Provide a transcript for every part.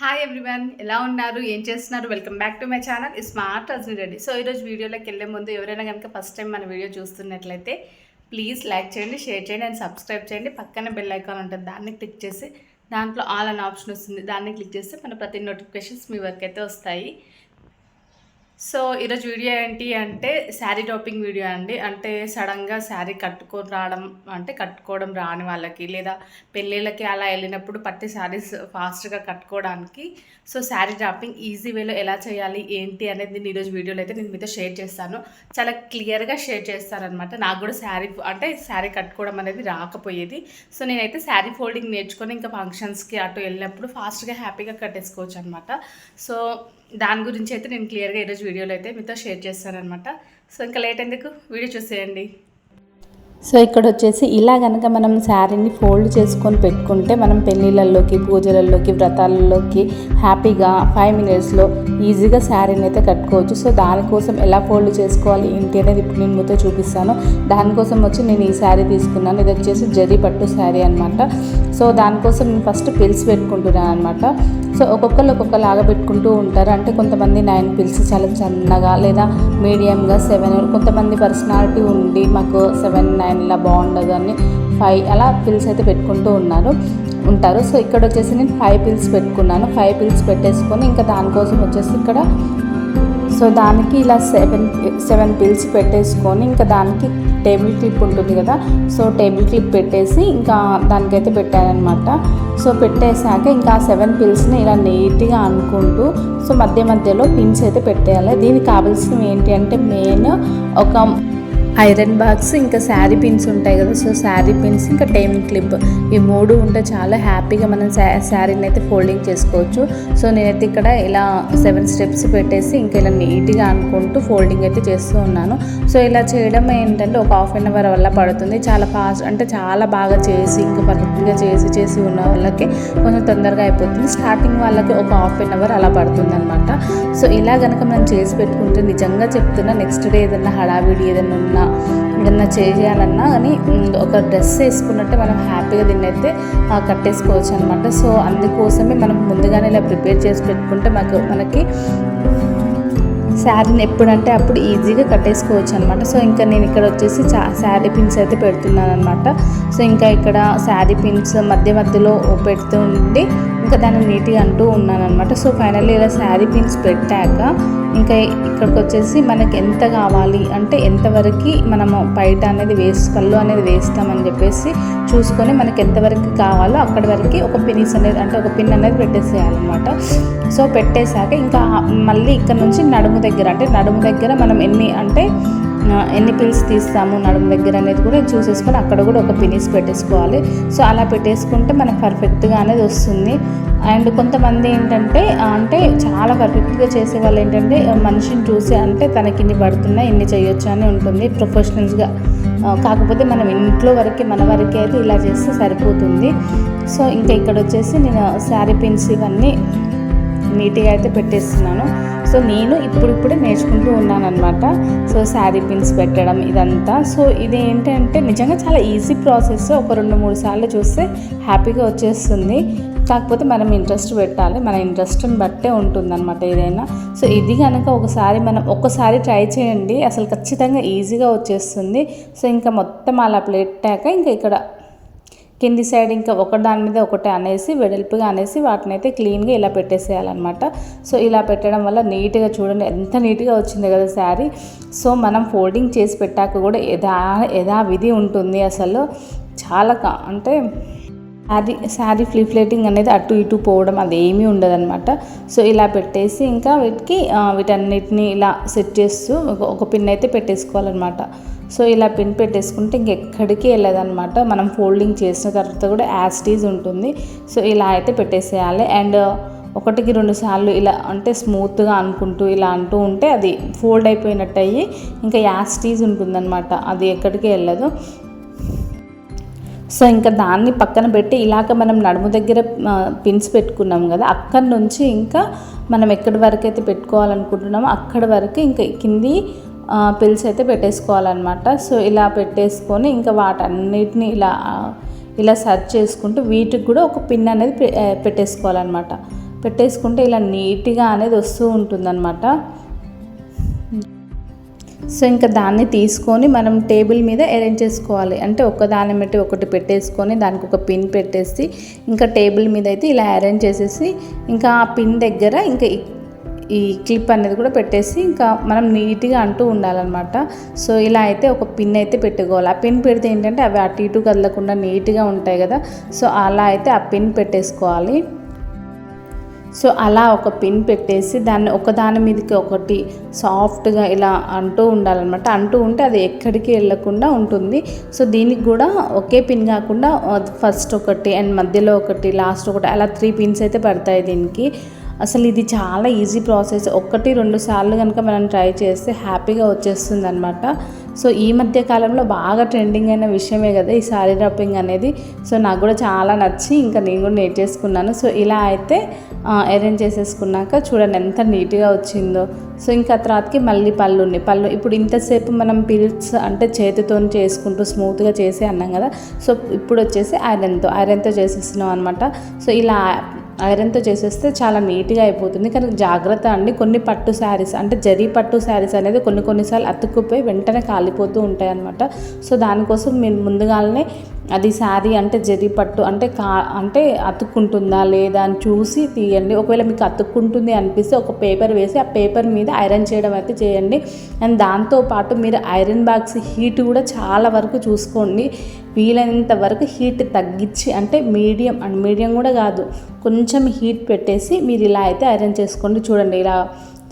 Hi everyone ఎలా ఉన్నారు? ఏం చేస్తున్నారు? Welcome back to my channel smart Rajani Reddy so ఈరోజు వీడియోలోకి వెళ్ళే ముందు ఎవరైనా కనుక ఫస్ట్ టైం మన వీడియో చూస్తున్నట్లయితే ప్లీజ్ లైక్ చేయండి షేర్ చేయండి అండ్ సబ్స్క్రైబ్ చేయండి. పక్కన బెల్ ఐకాన్ ఉంటుంది. దాన్ని క్లిక్ చేసి దాంట్లో ఆల్ అనే ఆప్షన్ వస్తుంది. దాన్ని క్లిక్ చేస్తే మన ప్రతి నోటిఫికేషన్స్ మీ వరకు అయితే వస్తాయి. సో ఈరోజు వీడియో ఏంటి అంటే శారీ టాపింగ్ వీడియో అండి. అంటే సడన్గా శారీ కట్టుకొని రావడం అంటే కట్టుకోవడం రాని వాళ్ళకి లేదా పెళ్ళిళ్ళకి అలా వెళ్ళినప్పుడు పట్టి శారీస్ ఫాస్ట్గా కట్టుకోవడానికి. సో శారీ టాపింగ్ ఈజీ వేలో ఎలా చేయాలి ఏంటి అనేది నేను ఈరోజు వీడియోలో అయితే నేను మీతో షేర్ చేస్తాను. చాలా క్లియర్గా షేర్ చేస్తానమాట నాకు కూడా శారీ అంటే శారీ కట్టుకోవడం అనేది రాకపోయేది. సో నేనైతే శారీ ఫోల్డింగ్ నేర్చుకొని ఇంకా ఫంక్షన్స్కి అటు వెళ్ళినప్పుడు ఫాస్ట్గా హ్యాపీగా కట్టేసుకోవచ్చు అనమాట సో దాని గురించి అయితే నేను క్లియర్గా ఈరోజు వీడియోలో అయితే మీతో షేర్ చేస్తానమాట సో ఇంకా లేట్ ఎందుకు? వీడియో చూసేయండి. సో ఇక్కడ వచ్చేసి ఇలా కనుక మనం శారీని ఫోల్డ్ చేసుకొని పెట్టుకుంటే మనం పెళ్ళిళ్ళల్లోకి పూజలలోకి వ్రతాలలోకి హ్యాపీగా ఫైవ్ మినిట్స్లో ఈజీగా శారీని అయితే కట్టుకోవచ్చు. సో దానికోసం ఎలా ఫోల్డ్ చేసుకోవాలి ఏంటి అనేది ఇప్పుడు నేను మీతో చూపిస్తాను. దానికోసం వచ్చి నేను ఈ శారీ తీసుకున్నాను. ఇది వచ్చేసి జరీ పట్టు శారీ అనమాట సో దానికోసం నేను ఫస్ట్ పిల్స్ పెట్టుకుంటున్నాను అనమాట సో ఒక్కొక్కరు ఒక్కొక్కలాగా పెట్టుకుంటూ ఉంటారు. అంటే కొంతమంది నైన్ పిల్స్ చాలా చిన్నగా లేదా మీడియంగా సెవెన్ కొంతమంది పర్సనాలిటీ ఉండి మాకు సెవెన్ నైన్లా బాగుండదు అని ఫైవ్ అలా పిల్స్ అయితే పెట్టుకుంటూ ఉన్నారు ఉంటారు. సో ఇక్కడ వచ్చేసి నేను ఫైవ్ పిల్స్ పెట్టుకున్నాను. ఫైవ్ పిల్స్ పెట్టేసుకొని ఇంకా దానికోసం వచ్చేసి ఇక్కడ సో దానికి ఇలా సెవెన్ సెవెన్ పిల్స్ పెట్టేసుకొని ఇంకా దానికి టేబుల్ క్లిప్ ఉంటుంది కదా సో టేబుల్ క్లిప్ పెట్టేసి ఇంకా దానికైతే పెట్టానమాట సో పెట్టేశాక ఇంకా సెవెన్ పిల్స్ని ఇలా నీట్గా అనుకుంటూ సో మధ్య మధ్యలో పిన్స్ అయితే పెట్టేయాలి. దీనికి కావాల్సినవి ఏంటి అంటే మెయిన్ ఒక ఐరన్ బాక్స్ ఇంకా శారీ పిన్స్ ఉంటాయి కదా. సో శారీ పిన్స్ ఇంకా టైమింగ్ క్లిప్ ఈ మూడు ఉంటే చాలా హ్యాపీగా మనం శారీని అయితే ఫోల్డింగ్ చేసుకోవచ్చు. సో నేనైతే ఇక్కడ ఇలా సెవెన్ స్టెప్స్ పెట్టేసి ఇంకా ఇలా నీట్గా అనుకుంటూ ఫోల్డింగ్ అయితే చేస్తూ ఉన్నాను. సో ఇలా చేయడం ఏంటంటే ఒక హాఫ్ అన్ అవర్ వల్ల పడుతుంది. చాలా ఫాస్ట్ అంటే చాలా బాగా చేసి ఇంకా పర్ఫెక్ట్గా చేసి చేసి ఉన్న వాళ్ళకి కొంచెం తొందరగా అయిపోతుంది. స్టార్టింగ్ వాళ్ళకి ఒక హాఫ్ అన్ అవర్ అలా పడుతుంది అనమాట సో ఇలా కనుక మనం చేసి పెట్టుకుంటే నిజంగా చెప్తున్నా నెక్స్ట్ డే ఏదైనా హడావిడి ఏదైనా ఉన్నా ఏదన్నా చేయాలన్నా కానీ ఒక డ్రెస్ వేసుకున్నట్టే మనం హ్యాపీగా దీన్ని కట్టేసుకోవచ్చు అనమాట సో అందుకోసమే మనం ముందుగానే ఇలా ప్రిపేర్ చేసి పెట్టుకుంటే మాకు మనకి శారీని ఎప్పుడంటే అప్పుడు ఈజీగా కట్టేసుకోవచ్చు అనమాట సో ఇంకా నేను ఇక్కడ వచ్చేసి చా శారీ పిన్స్ అయితే పెడుతున్నాను అనమాట సో ఇంకా ఇక్కడ శారీ పిన్స్ మధ్య మధ్యలో పెడుతూ ఉండి ఇంకా దాన్ని నీట్గా అంటూ ఉన్నాను అనమాట సో ఫైనల్లీ ఇలా శారీ పిన్స్ పెట్టాక ఇంకా ఇక్కడికి వచ్చేసి మనకి ఎంత కావాలి అంటే ఎంతవరకు మనము బయట అనేది వేస్ట్ కళ్ళు అనేది వేస్తామని చెప్పేసి చూసుకొని మనకి ఎంతవరకు కావాలో అక్కడి వరకు ఒక పిన్స్ అనేది అంటే ఒక పిన్ అనేది పెట్టేసేయాలన్నమాట. సో పెట్టేశాక ఇంకా మళ్ళీ ఇక్కడ నుంచి నడుము దగ్గర దగ్గర అంటే నడుము దగ్గర మనం ఎన్ని అంటే ఎన్ని పిల్స్ తీస్తాము నడుము దగ్గర అనేది కూడా చూసేసుకొని అక్కడ కూడా ఒక పినిస్ పెట్టేసుకోవాలి. సో అలా పెట్టేసుకుంటే మనకు పర్ఫెక్ట్గా అనేది వస్తుంది. అండ్ కొంతమంది ఏంటంటే అంటే చాలా పర్ఫెక్ట్గా చేసే వాళ్ళు ఏంటంటే మనిషిని చూసి అంటే తనకి ఇన్ని పడుతున్నాయి ఇన్ని చేయొచ్చు అని ఉంటుంది. ప్రొఫెషనల్స్గా కాకపోతే మనం ఇంట్లో వరకే మన వరకే అయితే ఇలా చేస్తే సరిపోతుంది. సో ఇంకా ఇక్కడ వచ్చేసి నేను శారీ పిన్స్ ఇవన్నీ నీట్గా అయితే పెట్టేస్తున్నాను. సో నేను ఇప్పుడిప్పుడే నేర్చుకుంటూ ఉన్నానమాట సో శారీ పిన్స్ పెట్టడం ఇదంతా. సో ఇది ఏంటంటే నిజంగా చాలా ఈజీ ప్రాసెస్ ఒక రెండు మూడు సార్లు చూస్తే హ్యాపీగా వచ్చేస్తుంది. కాకపోతే మనం ఇంట్రెస్ట్ పెట్టాలి. మన ఇంట్రెస్ట్ని బట్టే ఉంటుందన్నమాట ఏదైనా. సో ఇది కనుక ఒకసారి మనం ఒక్కసారి ట్రై చేయండి. అసలు ఖచ్చితంగా ఈజీగా వచ్చేస్తుంది. సో ఇంకా మొత్తం అలా పెట్టాక ఇంకా ఇక్కడ కింది సైడ్ ఇంకా ఒక దాని మీద ఒకటి అనేసి వెడల్పుగా అనేసి వాటిని అయితే క్లీన్గా ఇలా పెట్టేసేయాలన్నమాట. సో ఇలా పెట్టడం వల్ల నీట్గా చూడండి ఎంత నీట్గా వచ్చింది కదా శారీ. సో మనం ఫోల్డింగ్ చేసి పెట్టాక కూడా యథా యథావిధి ఉంటుంది అసలు. చాలా అంటే శారీ శారీ ఫ్లిఫ్లేటింగ్ అనేది అటు ఇటు పోవడం అది ఏమీ ఉండదన్నమాట. సో ఇలా పెట్టేసి ఇంకా వీటికి వీటన్నిటిని ఇలా సెట్ చేస్తూ ఒక పిన్ అయితే పెట్టేసుకోవాలన్నమాట. సో ఇలా పిన్ పెట్టేసుకుంటే ఇంకెక్కడికి వెళ్ళదన్నమాట. మనం ఫోల్డింగ్ చేసిన తర్వాత కూడా యాస్టీజ్ ఉంటుంది. సో ఇలా అయితే పెట్టేసేయాలి. అండ్ ఒకటికి రెండు సార్లు ఇలా అంటే స్మూత్గా అనుకుంటూ ఇలా అంటూ ఉంటే అది ఫోల్డ్ అయిపోయినట్టు అయ్యి ఇంకా యాస్టీజ్ ఉంటుందన్నమాట. అది ఎక్కడికి వెళ్ళదు. సో ఇంకా దాన్ని పక్కన పెట్టి ఇలాగ మనం నడుము దగ్గర పిన్స్ పెట్టుకున్నాం కదా అక్కడి నుంచి ఇంకా మనం ఎక్కడి వరకు అయితే పెట్టుకోవాలనుకుంటున్నామో అక్కడి వరకు ఇంకా కింది పిల్స్ అయితే పెట్టేసుకోవాలన్నమాట. సో ఇలా పెట్టేసుకొని ఇంకా వాటన్నిటిని ఇలా ఇలా సర్చ్ చేసుకుంటూ వీటికి కూడా ఒక పిన్ అనేది పెట్టేసుకోవాలన్నమాట. పెట్టేసుకుంటే ఇలా నీట్గా అనేది వస్తూ ఉంటుందన్నమాట. సో ఇంకా దాన్ని తీసుకొని మనం టేబుల్ మీద అరేంజ్ చేసుకోవాలి. అంటే ఒక దాన్ని బట్టి ఒకటి పెట్టేసుకొని దానికి ఒక పిన్ పెట్టేసి ఇంకా టేబుల్ మీద అయితే ఇలా అరేంజ్ చేసేసి ఇంకా ఆ పిన్ దగ్గర ఇంకా ఈ- ఈ క్లిప్ అనేది కూడా పెట్టేసి ఇంకా మనం నీట్గా అంటూ ఉండాలన్నమాట. సో ఇలా అయితే ఒక పిన్ అయితే పెట్టుకోవాలి. ఆ పిన్ పెడితే ఏంటంటే అవి అటు ఇటు కదలకుండా నీట్గా ఉంటాయి కదా. సో అలా అయితే ఆ పిన్ పెట్టేసుకోవాలి. సో అలా ఒక పిన్ పెట్టేసి దాన్ని ఒకదాని మీదకి ఒకటి సాఫ్ట్గా ఇలా అంటూ ఉండాలన్నమాట. అంటూ ఉంటే అది ఎక్కడికి వెళ్ళకుండా ఉంటుంది. సో దీనికి కూడా ఒకే పిన్ కాకుండా ఫస్ట్ ఒకటి అండ్ మధ్యలో ఒకటి లాస్ట్ ఒకటి అలా త్రీ పిన్స్ అయితే పడతాయి దీనికి. అసలు ఇది చాలా ఈజీ ప్రాసెస్. ఒకటి రెండు సార్లు కనుక మనం ట్రై చేస్తే హ్యాపీగా వచ్చేస్తుంది అనమాట సో ఈ మధ్య కాలంలో బాగా ట్రెండింగ్ అయిన విషయమే కదా ఈ సారీ డ్రాపింగ్ అనేది. సో నాకు కూడా చాలా నచ్చి ఇంకా నేను కూడా నేర్చేసుకున్నాను సో ఇలా అయితే అరేంజ్ చేసేసుకున్నాక చూడండి ఎంత నీట్గా వచ్చిందో. సో ఇంకా తర్వాతకి మళ్ళీ పళ్ళు ఉన్నాయి. పళ్ళు ఇప్పుడు ఇంతసేపు మనం పిల్స్ అంటే చేతితో చేసుకుంటూ స్మూత్గా చేసి అన్నాం కదా. సో ఇప్పుడు వచ్చేసి ఐరన్తో ఐరన్తో చేసేస్తున్నాం అనమాట సో ఇలా ఐరన్తో చేసేస్తే చాలా నీట్గా అయిపోతుంది. కానీ జాగ్రత్త అండి. కొన్ని పట్టు శారీస్ అంటే జరీ పట్టు శారీస్ అనేది కొన్ని కొన్నిసార్లు అతుక్కుపోయి వెంటనే కాలిపోతూ ఉంటాయి అనమాట సో దానికోసం మీరు ముందుగానే అది శారీ అంటే జరి పట్టు అంటే కా అంటే అతుక్కుంటుందా లేదా అని చూసి తీయండి. ఒకవేళ మీకు అతుక్కుంటుంది అనిపిస్తే ఒక పేపర్ వేసి ఆ పేపర్ మీద ఐరన్ చేయడం అయితే చేయండి. అండ్ దాంతోపాటు మీరు ఐరన్ బాక్స్ హీట్ కూడా చాలా వరకు చూసుకోండి. వీలైనంత వరకు హీట్ తగ్గించి అంటే మీడియం అండ్ మీడియం కూడా కాదు కొంచెం హీట్ పెట్టేసి మీరు ఇలా అయితే ఐరన్ చేసుకోండి. చూడండి ఇలా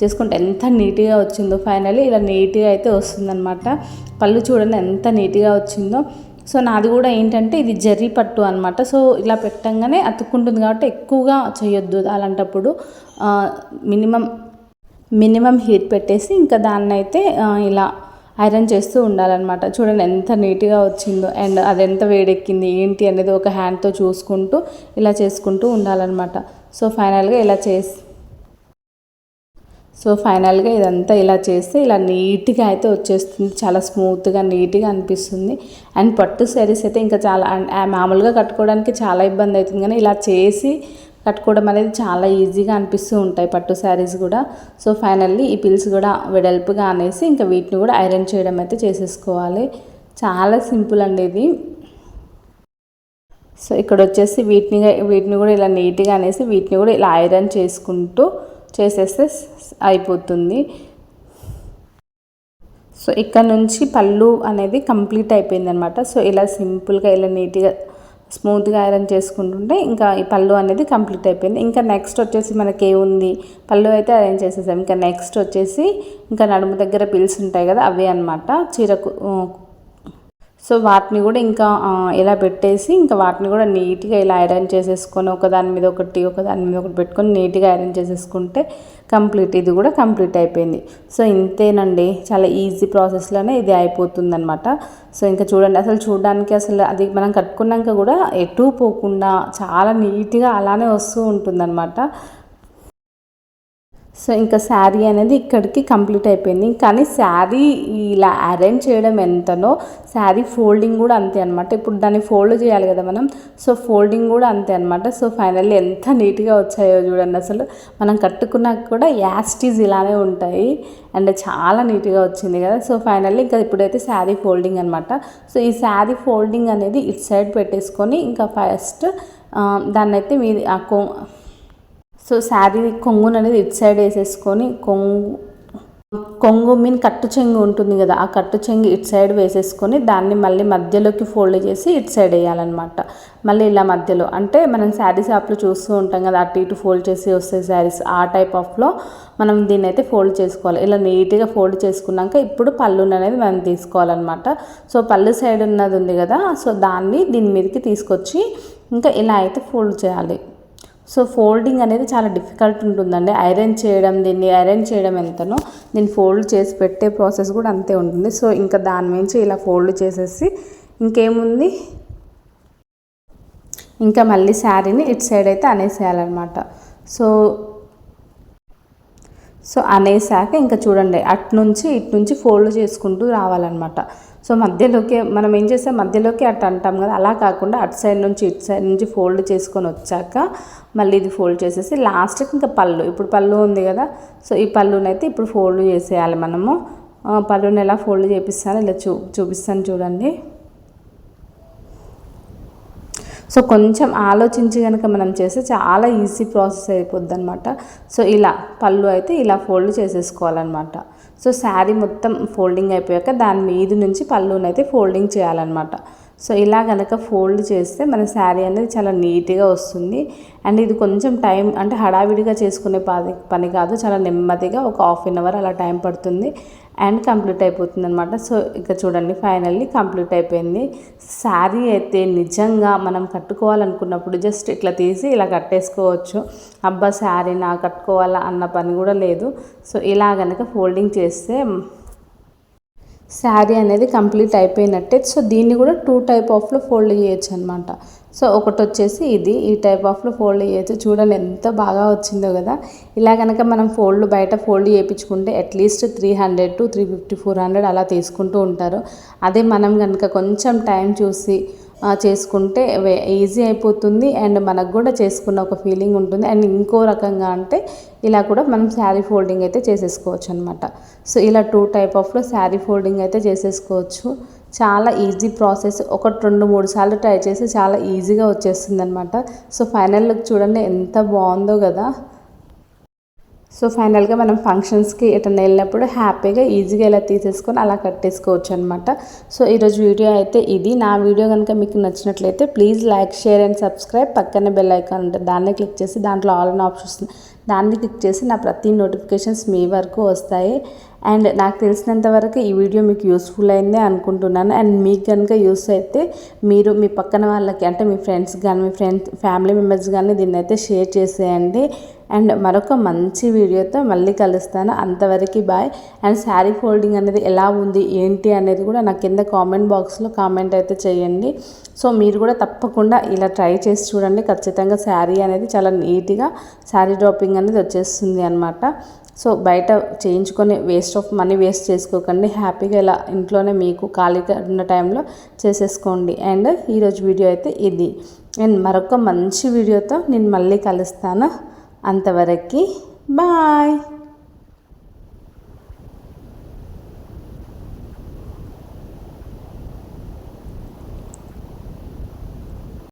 చేసుకుంటే ఎంత నీట్గా వచ్చిందో ఫైనల్లీ ఇలా నీట్గా అయితే వస్తుందన్నమాట. పళ్ళు చూడండి ఎంత నీట్గా వచ్చిందో. సో నాది కూడా ఏంటంటే ఇది జర్రీ పట్టు అనమాట సో ఇలా పెట్టంగానే అతుక్కుంటుంది కాబట్టి ఎక్కువగా చేయొద్దు అలాంటప్పుడు. మినిమం మినిమం హీట్ పెట్టేసి ఇంకా దాన్ని అయితే ఇలా ఐరన్ చేస్తూ ఉండాలన్నమాట. చూడండి ఎంత నీట్గా వచ్చిందో అండ్ అది ఎంత వేడెక్కింది ఏంటి అనేది ఒక హ్యాండ్తో చూసుకుంటూ ఇలా చేసుకుంటూ ఉండాలన్నమాట. సో ఫైనల్గా ఇలా చేసి సో ఫైనల్గా ఇదంతా ఇలా చేస్తే ఇలా నీట్గా అయితే వచ్చేస్తుంది. చాలా స్మూత్గా నీట్గా అనిపిస్తుంది. అండ్ పట్టు శారీస్ అయితే ఇంకా చాలా మామూలుగా కట్టుకోవడానికి చాలా ఇబ్బంది అవుతుంది. కానీ ఇలా చేసి కట్టుకోవడం అనేది చాలా ఈజీగా అనిపిస్తూ ఉంటాయి పట్టు శారీస్ కూడా. సో ఫైనల్లీ ఈ పిల్స్ కూడా వెడల్పుగా అనేసి ఇంకా వీటిని కూడా ఐరన్ చేయడం అయితే చేసేసుకోవాలి. చాలా సింపుల్ అండి ఇది. సో ఇక్కడ వచ్చేసి వీటిని వీటిని కూడా ఇలా నీట్గా అనేసి వీటిని కూడా ఇలా ఐరన్ చేసుకుంటూ చేసేస్తే అయిపోతుంది. సో ఇక్కడ నుంచి పళ్ళు అనేది కంప్లీట్ అయిపోయింది అనమాట సో ఇలా సింపుల్గా ఇలా నీట్గా స్మూత్గా ఐరన్ చేసుకుంటుంటే ఇంకా ఈ పళ్ళు అనేది కంప్లీట్ అయిపోయింది. ఇంకా నెక్స్ట్ వచ్చేసి మనకి ఏముంది? పళ్ళు అయితే అరేంజ్ చేసేసాం. ఇంకా నెక్స్ట్ వచ్చేసి ఇంకా నడుము దగ్గర పిల్స్ ఉంటాయి కదా అవే అనమాట చీరకు సో వాటిని కూడా ఇంకా ఇలా పెట్టేసి ఇంకా వాటిని కూడా నీట్గా ఇలా ఐరన్ చేసేసుకొని ఒక దాని మీద ఒకటి ఒక దాని మీద ఒకటి పెట్టుకొని నీట్గా ఐరన్ చేసేసుకుంటే కంప్లీట్ ఇది కూడా కంప్లీట్ అయిపోయింది. సో ఇంతేనండి. చాలా ఈజీ ప్రాసెస్లోనే ఇది అయిపోతుందన్నమాట. సో ఇంకా చూడండి అసలు చూడడానికి అసలు అది మనం కట్టుకున్నాక కూడా ఎటు పోకుండా చాలా నీట్గా అలానే వస్తూ ఉంటుందన్నమాట. సో ఇంకా శారీ అనేది ఇక్కడికి కంప్లీట్ అయిపోయింది. కానీ శారీ ఇలా అరేంజ్ చేయడం ఎంతనో శారీ ఫోల్డింగ్ కూడా అంతే అనమాట ఇప్పుడు దాన్ని ఫోల్డ్ చేయాలి కదా మనం. సో ఫోల్డింగ్ కూడా అంతే అనమాట సో ఫైనల్లీ ఎంత నీట్గా వచ్చాయో చూడండి అసలు. మనం కట్టుకున్నాక కూడా యాస్టీజ్ ఇలానే ఉంటాయి. అండ్ చాలా నీట్గా వచ్చింది కదా. సో ఫైనల్లీ ఇంకా ఇప్పుడైతే శారీ ఫోల్డింగ్ అనమాట సో ఈ శారీ ఫోల్డింగ్ అనేది ఇటు సైడ్ పెట్టేసుకొని ఇంకా ఫస్ట్ దాన్నైతే మీ మీది ఆ కో సో శారీ కొంగును అనేది ఇటు సైడ్ వేసేసుకొని కొంగు కొంగు మీన్ కట్టు చెంగు ఉంటుంది కదా ఆ కట్టు చెంగు ఇటు సైడ్ వేసేసుకొని దాన్ని మళ్ళీ మధ్యలోకి ఫోల్డ్ చేసి ఇటు సైడ్ వేయాలన్నమాట. మళ్ళీ ఇలా మధ్యలో. అంటే మనం శారీ షాప్లో చూస్తూ ఉంటాం కదా అటు ఇటు ఫోల్డ్ చేసి వస్తాయి శారీస్. ఆ టైప్ ఆఫ్లో మనం దీన్ని అయితే ఫోల్డ్ చేసుకోవాలి. ఇలా నీట్గా ఫోల్డ్ చేసుకున్నాక ఇప్పుడు పళ్ళుని అనేది మనం తీసుకోవాలన్నమాట. సో పళ్ళు సైడ్ ఉన్నది ఉంది కదా సో దాన్ని దీని మీదకి తీసుకొచ్చి ఇంకా ఇలా అయితే ఫోల్డ్ చేయాలి. సో ఫోల్డింగ్ అనేది చాలా డిఫికల్ట్ ఉంటుందండి. ఐరన్ చేయడం దీన్ని ఐరన్ చేయడం ఎంతనో దీన్ని ఫోల్డ్ చేసి పెట్టే ప్రాసెస్ కూడా అంతే ఉంటుంది. సో ఇంకా దాని నుంచి ఇలా ఫోల్డ్ చేసేసి ఇంకేముంది? ఇంకా మళ్ళీ శారీని ఇటు సైడ్ అయితే అనేసేయాలన్నమాట. సో సో అనేసాక ఇంకా చూడండి అటు నుంచి ఇటు నుంచి ఫోల్డ్ చేసుకుంటూ రావాలన్నమాట. సో మధ్యలోకి మనం ఏం చేస్తాం? మధ్యలోకి అటు అంటాం కదా. అలా కాకుండా అటు సైడ్ నుంచి ఇటు సైడ్ నుంచి ఫోల్డ్ చేసుకొని వచ్చాక మళ్ళీ ఇది ఫోల్డ్ చేసేసి లాస్ట్కి ఇంకా పళ్ళు. ఇప్పుడు పళ్ళు ఉంది కదా. సో ఈ పళ్ళునైతే ఇప్పుడు ఫోల్డ్ చేసేయాలి మనము. పళ్ళుని ఎలా ఫోల్డ్ చేపిస్తానో ఇలా చూ చూపిస్తాను చూడండి. సో కొంచెం ఆలోచించి కనుక మనం చేస్తే చాలా ఈజీ ప్రాసెస్ అయిపోద్ది అనమాట సో ఇలా పళ్ళు అయితే ఇలా ఫోల్డ్ చేసేసుకోవాలన్నమాట. సో శారీ మొత్తం ఫోల్డింగ్ అయిపోయాక దాని మీద నుంచి పళ్ళునైతే ఫోల్డింగ్ చేయాలన్నమాట. సో ఇలా కనుక ఫోల్డ్ చేస్తే మన శారీ అనేది చాలా నీట్గా వస్తుంది. అండ్ ఇది కొంచెం టైం అంటే హడావిడిగా చేసుకునే పని పని కాదు చాలా నెమ్మదిగా ఒక హాఫ్ అన్ అవర్ అలా టైం పడుతుంది. అండ్ కంప్లీట్ అయిపోతుంది అనమాట సో ఇక చూడండి ఫైనల్లీ కంప్లీట్ అయిపోయింది. శారీ అయితే నిజంగా మనం కట్టుకోవాలనుకున్నప్పుడు జస్ట్ ఇట్లా తీసి ఇలా కట్టేసుకోవచ్చు. అబ్బా శారీ నా కట్టుకోవాలా అన్న పని కూడా లేదు. సో ఇలా కనుక ఫోల్డింగ్ చేస్తే శారీ అనేది కంప్లీట్ అయిపోయినట్టే. సో దీన్ని కూడా టూ టైప్ ఆఫ్లో ఫోల్డ్ చేయొచ్చు అనమాట సో ఒకటి వచ్చేసి ఇది. ఈ టైప్ ఆఫ్లో ఫోల్డ్ చేయొచ్చు చూడండి ఎంత బాగా వచ్చిందో కదా. ఇలా కనుక మనం ఫోల్డ్ బయట ఫోల్డ్ చేయించుకుంటే at least three hundred to three fifty four hundred అలా తీసుకుంటూ ఉంటారు. అదే మనం కనుక కొంచెం టైం చూసి చేసుకుంటే వే- ఈజీ అయిపోతుంది. అండ్ మనకు కూడా చేసుకున్న ఒక ఫీలింగ్ ఉంటుంది. అండ్ ఇంకో రకంగా అంటే ఇలా కూడా మనం శారీ ఫోల్డింగ్ అయితే చేసేసుకోవచ్చు అనమాట సో ఇలా టూ టైప్ ఆఫ్లో శారీ ఫోల్డింగ్ అయితే చేసేసుకోవచ్చు. చాలా ఈజీ ప్రాసెస్ ఒకటి రెండు మూడు సార్లు ట్రై చేసి చాలా ఈజీగా వచ్చేస్తుంది అనమాట సో ఫైనల్ లుక్ చూడండి ఎంత బాగుందో కదా. సో ఫైనల్గా మనం ఫంక్షన్స్కి ఎటన్నా వెళ్ళినప్పుడు హ్యాపీగా ఈజీగా ఇలా తీసేసుకొని అలా కట్టేసుకోవచ్చు అనమాట సో ఈరోజు వీడియో అయితే ఇది. నా వీడియో కనుక మీకు నచ్చినట్లయితే please like share and subscribe పక్కనే బెల్ ఐకాన్ ఉంటుంది దాన్ని క్లిక్ చేసి దాంట్లో ఆల్ అన్ ఆప్షన్స్ దాన్ని క్లిక్ చేసి నా ప్రతి నోటిఫికేషన్స్ మీ వరకు వస్తాయి. అండ్ నాకు తెలిసినంత వరకు ఈ వీడియో మీకు యూస్ఫుల్ అయిందే అనుకుంటున్నాను. అండ్ మీకు కనుక యూస్ అయితే మీరు మీ పక్కన వాళ్ళకి అంటే మీ ఫ్రెండ్స్ కానీ మీ ఫ్రెండ్స్ ఫ్యామిలీ మెంబర్స్ కానీ దీన్ని అయితే షేర్ చేసేయండి. అండ్ మరొక మంచి వీడియోతో మళ్ళీ కలుస్తాను. అంతవరకు బాయ్. అండ్ శారీ ఫోల్డింగ్ అనేది ఎలా ఉంది ఏంటి అనేది కూడా నాకు కింద కామెంట్ బాక్స్లో కామెంట్ అయితే చేయండి. సో మీరు కూడా తప్పకుండా ఇలా ట్రై చేసి చూడండి. ఖచ్చితంగా శారీ అనేది చాలా నీట్గా శారీ డ్రాపింగ్ అనేది వచ్చేస్తుంది అనమాట సో బయట చేయించుకొని వేస్ట్ ఆఫ్ మనీ వేస్ట్ చేసుకోకండి. హ్యాపీగా ఇలా ఇంట్లోనే మీకు ఖాళీగా ఉన్న టైంలో చేసేసుకోండి. అండ్ ఈరోజు వీడియో అయితే ఇది. అండ్ మరొక మంచి వీడియోతో నేను మళ్ళీ కలుస్తాను. అంతవరకు బాయ్.